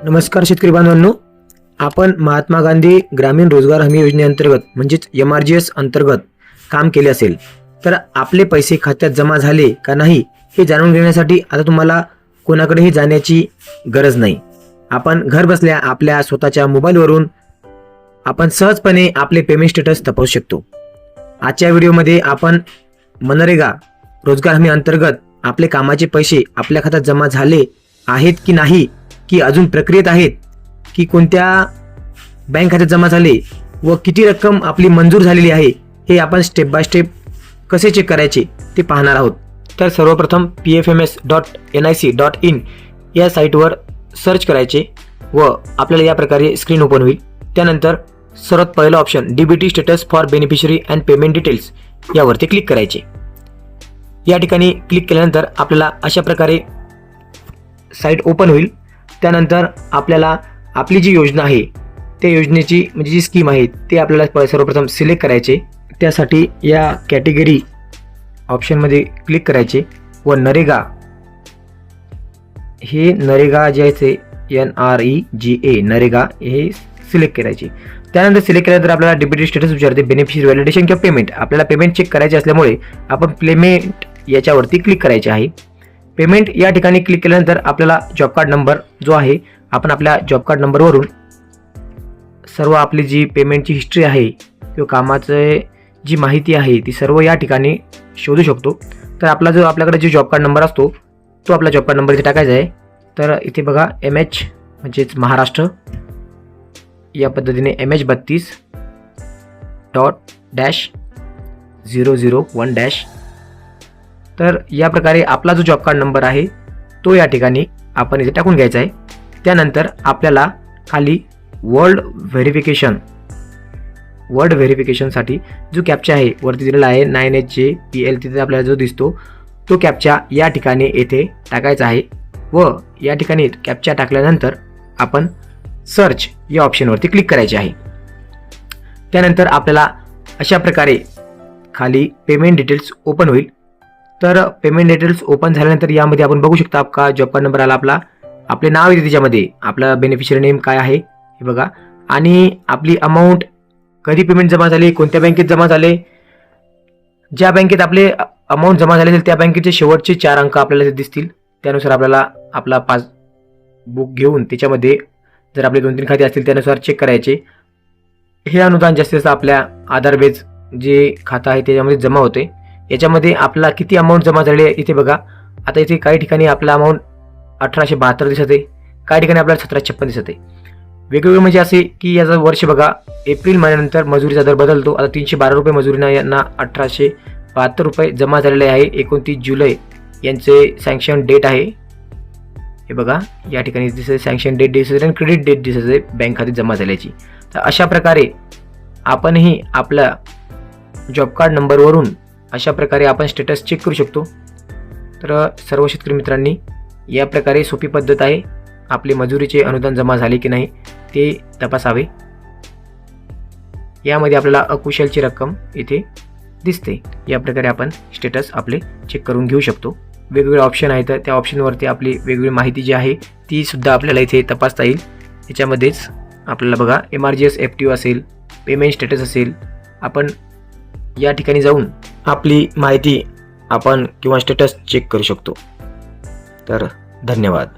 नमस्कार शेतकरी बांधवांनो. आपण महात्मा गांधी ग्रामीण रोजगार हमी योजनेअंतर्गत म्हणजेच एम आर जी एस अंतर्गत काम केले असेल. तर आपले पैसे खात्यात जमा झाले का नाही हे जाणून घेण्यासाठी आता तुम्हाला कोणाकडेही जाण्याची गरज नाही. आपण घर बसल्या आपल्या स्वतःच्या मोबाईलवरून आपण सहजपणे आपले पेमेंट स्टेटस तपासू शकतो. आजच्या व्हिडिओमध्ये आपण मनरेगा रोजगार हमी अंतर्गत आपले कामाचे पैसे आपल्या खात्यात जमा झाले आहेत की नाही की अजून प्रक्रियेत आहेत की कोणत्या बँक खात्यात जमा झाले व किती रक्कम आपली मंजूर झालेली आहे हे आपण स्टेप बाय स्टेप कसे चेक करायचे ते पाहणार आहोत. तर सर्वप्रथम P F M S dot N I C dot in या साईटवर सर्च करायचे व आपल्याला या प्रकारे स्क्रीन ओपन होईल. त्यानंतर सर्वात पहिलं option D B T status for beneficiary and payment details यावरती क्लिक करायचे. या ठिकाणी क्लिक केल्यानंतर आपल्याला अशा प्रकारे साईट ओपन होईल. त्यानंतर आपल्याला आपली जी योजना आहे त्या योजनेची म्हणजे जी स्कीम आहे ते आपल्याला प- सर्वप्रथम सिलेक्ट करायचे. त्यासाठी या कॅटेगरी ऑप्शनमध्ये क्लिक करायचे व नरेगा. हे नरेगा जे आहे ते N R E G A NREGA हे सिलेक्ट करायचे. त्यानंतर सिलेक्ट केल्यानंतर आपल्याला डेबिट स्टेटस विचारते बेनिफिशियरी व्हॅलिडेशन किंवा पेमेंट आपल्याला पेमेंट चेक करायचे असल्यामुळे आपण पेमेंट याच्यावरती क्लिक करायचे आहे. पेमेंट या ठिकाणी क्लिक केल्यानंतर आपल्याला जॉब कार्ड नंबर जो आहे आपण आपल्या जॉब कार्ड नंबरवरून सर्व आपली जी पेमेंटची हिस्ट्री आहे किंवा कामाचे जी माहिती आहे ती सर्व या ठिकाणी शोधू शकतो. तर आपला जो आपल्याकडे जो जॉब कार्ड नंबर असतो तो आपला जॉब कार्ड नंबर इथे टाकायचा आहे. तर इथे बघा एम एच म्हणजेच महाराष्ट्र. या पद्धतीने एम एच बत्तीस dot dash zero zero one dash तर या प्रकारे आपला जो जॉब कार्ड नंबर आहे तो या ठिकाणी आपण इथे टाकून घ्यायचा आहे. त्यानंतर आपल्याला खाली वर्ल्ड व्हेरिफिकेशन वर्ड व्हेरिफिकेशनसाठी जो कॅप्चा आहे वरती दिलेला आहे nine H J P L तिथे आपल्याला जो दिसतो तो कॅप्चा या ठिकाणी येथे टाकायचा आहे व या ठिकाणी कॅप्चा टाकल्यानंतर आपण सर्च या ऑप्शनवरती क्लिक करायचे आहे. त्यानंतर आपल्याला अशा प्रकारे खाली पेमेंट डिटेल्स ओपन होईल. तर पेमेंट डिटेल्स ओपन झाल्यानंतर यामध्ये आपण बघू शकता का जॉब कार्ड नंबर आला आपला आपले नाव येते त्याच्यामध्ये. आपला बेनिफिशियरी नेम काय आहे हे बघा. आणि आपली अमाऊंट कधी पेमेंट जमा झाली कोणत्या बँकेत जमा झाले ज्या बँकेत आपले अमाऊंट जमा झाले असेल त्या बँकेचे शेवटचे चार अंक आपल्याला दिसतील. त्यानुसार आपल्याला आपला पास बुक घेऊन त्याच्यामध्ये जर आपले दोन तीन खाते असतील त्यानुसार चेक करायचे. हे अनुदान जास्तीत जास्त आपल्या आधार बेज जे खातं आहे त्याच्यामध्ये जमा होते. याच्यामध्ये आपला किती अमाऊंट जमा झाली आहे इथे बघा. आता इथे काही ठिकाणी आपला अमाऊंट अठराशे बहात्तर दिसत आहे. काही ठिकाणी आपल्याला सतरा छप्पन दिसत आहे. वेगवेगळे म्हणजे असे की याचं वर्ष बघा एप्रिल महिन्यानंतर मजुरीचा दर बदलतो. आता तीनशे बारा रुपये मजुरीनं यांना अठराशे बहात्तर रुपये जमा झालेले आहे. एकोणतीस जुलै यांचे सँक्शन डेट आहे. हे बघा या ठिकाणी दिसत आहे सँक्शन डेट दिसत आहे आणि क्रेडिट डेट दिसत आहे बँक खात्यात जमा झाल्याची. तर अशा प्रकारे आपणही आपल्या जॉब कार्ड नंबरवरून अशा प्रकारे आपण स्टेटस चेक करू शकतो. तर सर्व शेतकरी मित्रांनी या प्रकारे सोपी पद्धत आहे. आपले मजुरीचे अनुदान जमा झाले की नाही ते तपासावे. यामध्ये आपल्याला अकुशलची रक्कम इथे दिसते. या प्रकारे आपण स्टेटस आपले चेक करून घेऊ शकतो. वेगवेगळे ऑप्शन आहेत. त्या ऑप्शनवरती आपली वेगवेगळी माहिती जी आहे ती सुद्धा आपल्याला इथे तपासता येईल. याच्यामध्येच आपल्याला बघा M R G S F T असेल पेमेंट स्टेटस असेल. आपण या ठिकाणी जाऊन आपली माहिती आपण किंवा स्टेटस चेक करू शकतो. तर धन्यवाद.